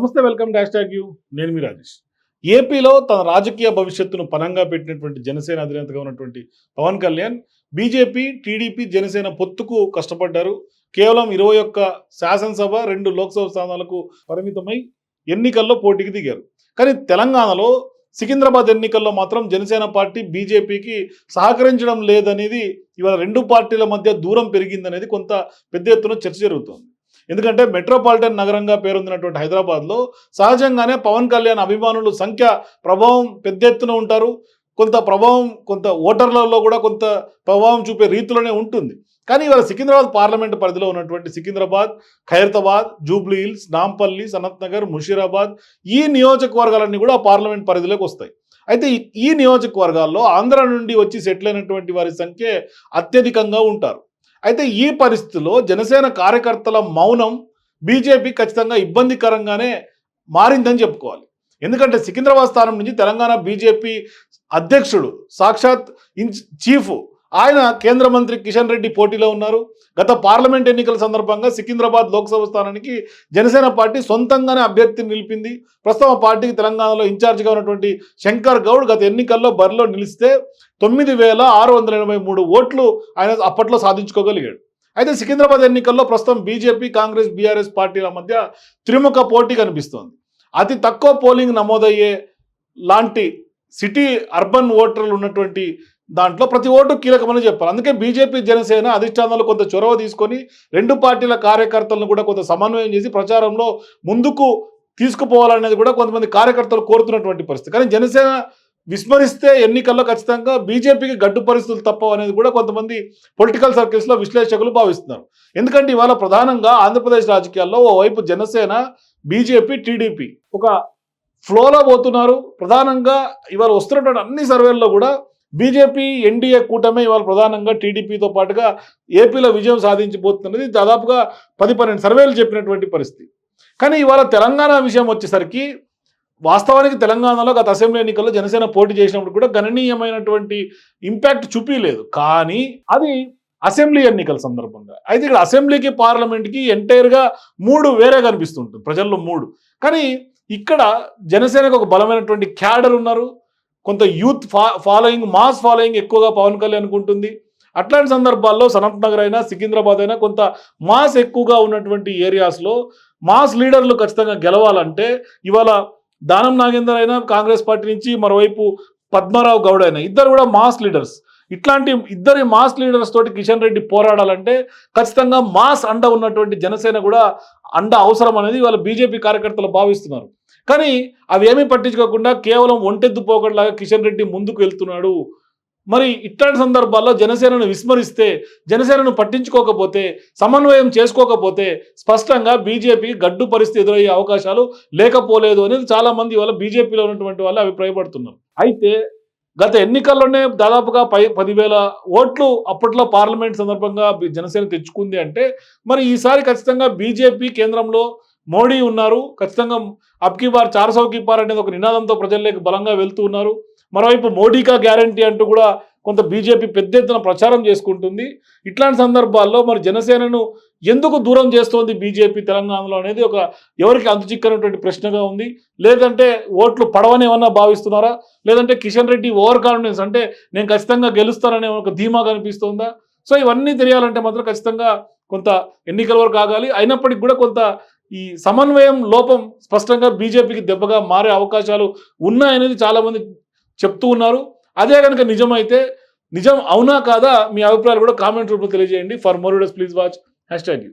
నమస్తే welcome dash tag you. నేను మీ రాజేష్. ఏపీలో తన రాజకీయ భవిష్యత్తును పనంగా పెట్టినటువంటి జనసేన అధినేతగా ఉన్నటువంటి పవన్ కళ్యాణ్ బీజేపీ టీడీపీ జనసేన పొత్తుకు కష్టపడ్డారు. కేవలం ఇరవై ఒక్క శాసనసభ రెండు లోక్సభ స్థానాలకు పరిమితమై ఎన్నికల్లో పోటీకి దిగారు. కానీ తెలంగాణలో సికింద్రాబాద్ ఎన్నికల్లో మాత్రం జనసేన పార్టీ బీజేపీకి సహకరించడం లేదనేది ఇవాళ రెండు పార్టీల మధ్య దూరం పెరిగిందనేది కొంత పెద్ద ఎత్తున చర్చ జరుగుతోంది. ఎందుకంటే మెట్రోపాలిటన్ నగరంగా పేరొందినటువంటి హైదరాబాద్లో సహజంగానే పవన్ కళ్యాణ్ అభిమానులు సంఖ్య ప్రభావం పెద్ద ఎత్తున ఉంటారు. కొంత ప్రభావం కొంత ఓటర్లలో కూడా కొంత ప్రభావం చూపే రీతిలోనే ఉంటుంది. కానీ ఇవాళ సికింద్రాబాద్ పార్లమెంట్ పరిధిలో ఉన్నటువంటి సికింద్రాబాద్ ఖైరతాబాద్ జూబ్లీ హిల్స్ నాంపల్లి సనత్ నగర్ ముషీరాబాద్ ఈ నియోజకవర్గాలన్నీ కూడా ఆ పార్లమెంట్ పరిధిలోకి వస్తాయి. అయితే ఈ- ఈ నియోజకవర్గాల్లో ఆంధ్ర నుండి వచ్చి సెటిల్ అయినటువంటి వారి సంఖ్య అత్యధికంగా ఉంటారు. అయితే ఈ పరిస్థితిలో జనసేన కార్యకర్తల మౌనం బీజేపీ ఖచ్చితంగా ఇబ్బందికరంగానే మారిందని చెప్పుకోవాలి. ఎందుకంటే సికింద్రాబాద్ స్థానం నుంచి తెలంగాణ బీజేపీ అధ్యక్షుడు సాక్షాత్ ఇన్ చీఫ్ ఆయన కేంద్ర మంత్రి కిషన్ రెడ్డి పోటీలో ఉన్నారు. గత పార్లమెంట్ ఎన్నికల సందర్భంగా సికింద్రాబాద్ లోక్సభ స్థానానికి జనసేన పార్టీ సొంతంగానే అభ్యర్థిని నిలిపింది. ప్రస్తుతం పార్టీకి తెలంగాణలో ఇన్ఛార్జిగా ఉన్నటువంటి శంకర్ గౌడ్ గత ఎన్నికల్లో బరిలో నిలిస్తే తొమ్మిది వేల ఆరు వందల ఎనభై మూడు ఓట్లు ఆయన అప్పట్లో సాధించుకోగలిగాడు. అయితే సికింద్రాబాద్ ఎన్నికల్లో ప్రస్తుతం బీజేపీ కాంగ్రెస్ బీఆర్ఎస్ పార్టీల మధ్య త్రిముఖ పోటీ కనిపిస్తోంది. అతి తక్కువ పోలింగ్ నమోదయ్యే లాంటి సిటీ అర్బన్ ఓటర్లు ఉన్నటువంటి దాంట్లో ప్రతి ఓటు కీలకమని చెప్పాలి. అందుకే బీజేపీ జనసేన అధిష్టానాలు కొంత చొరవ తీసుకొని రెండు పార్టీల కార్యకర్తలను కూడా కొంత సమన్వయం చేసి ప్రచారంలో ముందుకు తీసుకుపోవాలనేది కూడా కొంతమంది కార్యకర్తలు కోరుతున్నటువంటి పరిస్థితి. కానీ జనసేన విస్మరిస్తే ఎన్నికల్లో ఖచ్చితంగా బీజేపీకి గడ్డు పరిస్థితులు తప్పవు అనేది కూడా కొంతమంది పొలిటికల్ సర్కిల్స్లో విశ్లేషకులు భావిస్తున్నారు. ఎందుకంటే ఇవాళ ప్రధానంగా ఆంధ్రప్రదేశ్ రాజకీయాల్లో ఓవైపు జనసేన బీజేపీ టీడీపీ ఒక ఫ్లోలో పోతున్నారు. ప్రధానంగా ఇవాళ వస్తున్నటువంటి అన్ని సర్వేల్లో కూడా బీజేపీ ఎన్డీఏ కూటమి ఇవాళ ప్రధానంగా టీడీపీతో పాటుగా ఏపీలో విజయం సాధించబోతున్నది దాదాపుగా పది పన్నెండు సర్వేలు చెప్పినటువంటి పరిస్థితి. కానీ ఇవాళ తెలంగాణ విషయం వచ్చేసరికి వాస్తవానికి తెలంగాణలో గత అసెంబ్లీ ఎన్నికల్లో జనసేన పోటీ చేసినప్పుడు కూడా గణనీయమైనటువంటి ఇంపాక్ట్ చూపించలేదు కానీ అది అసెంబ్లీ ఎన్నికల సందర్భంగా. అయితే ఇక్కడ అసెంబ్లీకి పార్లమెంట్కి ఎంటైర్గా మూడు వేరే కనిపిస్తుంటుంది. ప్రజల్లో మూడు. కానీ ఇక్కడ జనసేనకు ఒక బలమైనటువంటి క్యాడర్ ఉన్నారు. కొంత యూత్ ఫా ఫాలోయింగ్ మాస్ ఫాలోయింగ్ ఎక్కువగా పవన్ కళ్యాణ్ ఉంటుంది. అట్లాంటి సందర్భాల్లో సనత్ నగర్ అయినా సికింద్రాబాద్ అయినా కొంత మాస్ ఎక్కువగా ఉన్నటువంటి ఏరియాస్లో మాస్ లీడర్లు ఖచ్చితంగా గెలవాలంటే ఇవాళ దానం నాగేందర్ అయినా కాంగ్రెస్ పార్టీ నుంచి మరోవైపు పద్మారావు గౌడ్ అయినా ఇద్దరు కూడా మాస్ లీడర్స్. ఇట్లాంటి ఇద్దరి మాస్ లీడర్స్ తోటి కిషన్ రెడ్డి పోరాడాలంటే ఖచ్చితంగా మాస్ అండ ఉన్నటువంటి జనసేన కూడా అండ అవసరం అనేది వాళ్ళ బీజేపీ కార్యకర్తలు భావిస్తున్నారు. కానీ అవి ఏమీ పట్టించుకోకుండా కేవలం ఒంటెద్దు పోకట్లాగా కిషన్ రెడ్డి ముందుకు వెళ్తున్నాడు. మరి ఇట్లాంటి సందర్భాల్లో జనసేనను విస్మరిస్తే జనసేనను పట్టించుకోకపోతే సమన్వయం చేసుకోకపోతే స్పష్టంగా బీజేపీ గడ్డు పరిస్థితి ఎదురయ్యే అవకాశాలు లేకపోలేదు అనేది చాలా మంది వాళ్ళ బీజేపీలో ఉన్నటువంటి వాళ్ళు అభిప్రాయపడుతున్నారు. అయితే గత ఎన్నికల్లోనే దాదాపుగా పై పదివేల ఓట్లు అప్పట్లో పార్లమెంట్ సందర్భంగా జనసేన తెచ్చుకుంది అంటే మరి ఈసారి ఖచ్చితంగా బీజేపీ కేంద్రంలో మోడీ ఉన్నారు. ఖచ్చితంగా అబ్కి బార్ చార్కి పార్ అనేది ఒక నినాదంతో ప్రజల్లోకి బలంగా వెళ్తూ ఉన్నారు. మరోవైపు మోడీకా గ్యారంటీ అంటూ కూడా కొంత బీజేపీ పెద్ద ఎత్తున ప్రచారం చేసుకుంటుంది. ఇట్లాంటి సందర్భాల్లో మరి జనసేనను ఎందుకు దూరం చేస్తోంది బీజేపీ తెలంగాణలో అనేది ఒక ఎవరికి అందుచిక్కనటువంటి ప్రశ్నగా ఉంది. లేదంటే ఓట్లు పడవని ఏమన్నా భావిస్తున్నారా? లేదంటే కిషన్ రెడ్డి ఓవర్ కాన్ఫిడెన్స్ అంటే నేను ఖచ్చితంగా గెలుస్తాననే ఒక ధీమా కనిపిస్తుందా? సో ఇవన్నీ తెలియాలంటే మాత్రం ఖచ్చితంగా కొంత ఎన్నికల వరకు ఆగాలి. అయినప్పటికీ కూడా కొంత ఈ సమన్వయం లోపం స్పష్టంగా బీజేపీకి దెబ్బగా మారే అవకాశాలు ఉన్నాయనేది చాలామంది చెప్తూ ఉన్నారు. అదే కనుక నిజమైతే నిజం అవునా కాదా మీ అభిప్రాయాలు కూడా కామెంట్ రూపంలో తెలియజేయండి. For more videos please watch. Hashtag you.